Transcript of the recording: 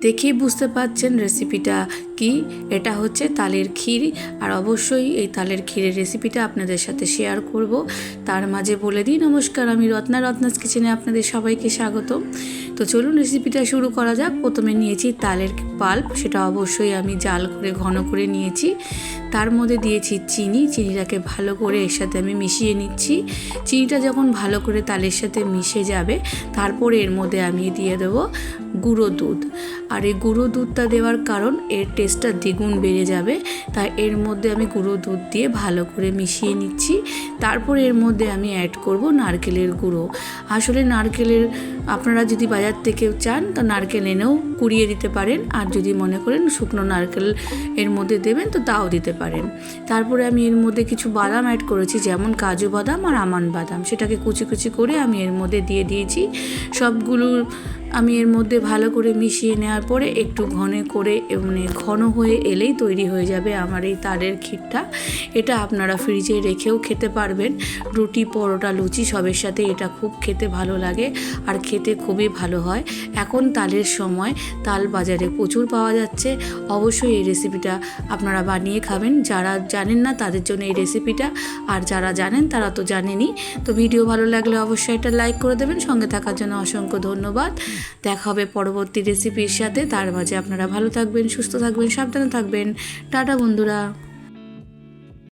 দেখেই বুঝতে পারছেন রেসিপিটা কি। এটা হচ্ছে তালের ক্ষীর। আর অবশ্যই এই তালের ক্ষীরের রেসিপিটা আপনাদের সাথে শেয়ার করব। তার মাঝে বলে দিই, নমস্কার, আমি রত্না। রত্নাস কিচেনে আপনাদের সবাইকে স্বাগত তো চলুন রেসিপিটা শুরু করা যাক। প্রথমে নিয়েছি তালের পাল্প। সেটা অবশ্যই আমি জাল করে, ঘন করে নিয়েছি। তার মধ্যে দিয়েছি চিনি। চিনিটাকে ভালো করে এর সাথে আমি মিশিয়ে নিচ্ছি। চিনিটা যখন ভালো করে তালের সাথে মিশে যাবে, তারপরে এর মধ্যে আমি দিয়ে দেবো গুঁড়ো দুধ। আর এই গুঁড়ো দুধটা দেওয়ার কারণ এর টেস্টটা দ্বিগুণ বেড়ে যাবে। তাই এর মধ্যে আমি গুঁড়ো দুধ দিয়ে ভালো করে মিশিয়ে নিচ্ছি। তারপর এর মধ্যে আমি অ্যাড করব নারকেলের গুঁড়ো। আসলে নারকেলের আপনারা যদি বাজার থেকে চান, তো নারকেল এনেও কুড়িয়ে দিতে পারেন। আর যদি মনে করেন শুকনো নারকেল এর মধ্যে দেবেন, তো তাও দিতে পারেন। তারপরে আমি এর মধ্যে কিছু বাদাম অ্যাড করেছি, যেমন কাজু বাদাম আর আমান বাদাম। সেটাকে কুচি কুচি করে আমি এর মধ্যে দিয়ে দিয়েছি। সবগুলো আমি এর মধ্যে ভালো করে মিশিয়ে নেওয়ার পরে একটু ঘন করে মানে ঘন হয়ে এলেই তৈরি হয়ে যাবে আমার এই তালের ক্ষীরটা। এটা আপনারা ফ্রিজে রেখেও খেতে পারবেন। রুটি, পরোটা, লুচি সবের সাথে এটা খুব খেতে ভালো লাগে আর খেতে খুবই ভালো হয়। এখন তালের সময় তাল বাজারে প্রচুর পাওয়া যাচ্ছে। অবশ্যই এই রেসিপিটা আপনারা বানিয়ে খাবেন। যারা জানেন না তাদের জন্য এই রেসিপিটা। আর যারা জানেন তারা তো জানেনই। তো ভিডিও ভালো লাগলে অবশ্যই এটা লাইক করে দেবেন। সঙ্গে থাকার জন্য অসংখ্য ধন্যবাদ। দেখা হবে পরবর্তী রেসিপির সাথে। তার মাঝে আপনারা ভালো থাকবেন, সুস্থ থাকবেন, সাবধানে থাকবেন। টাটা বন্ধুরা।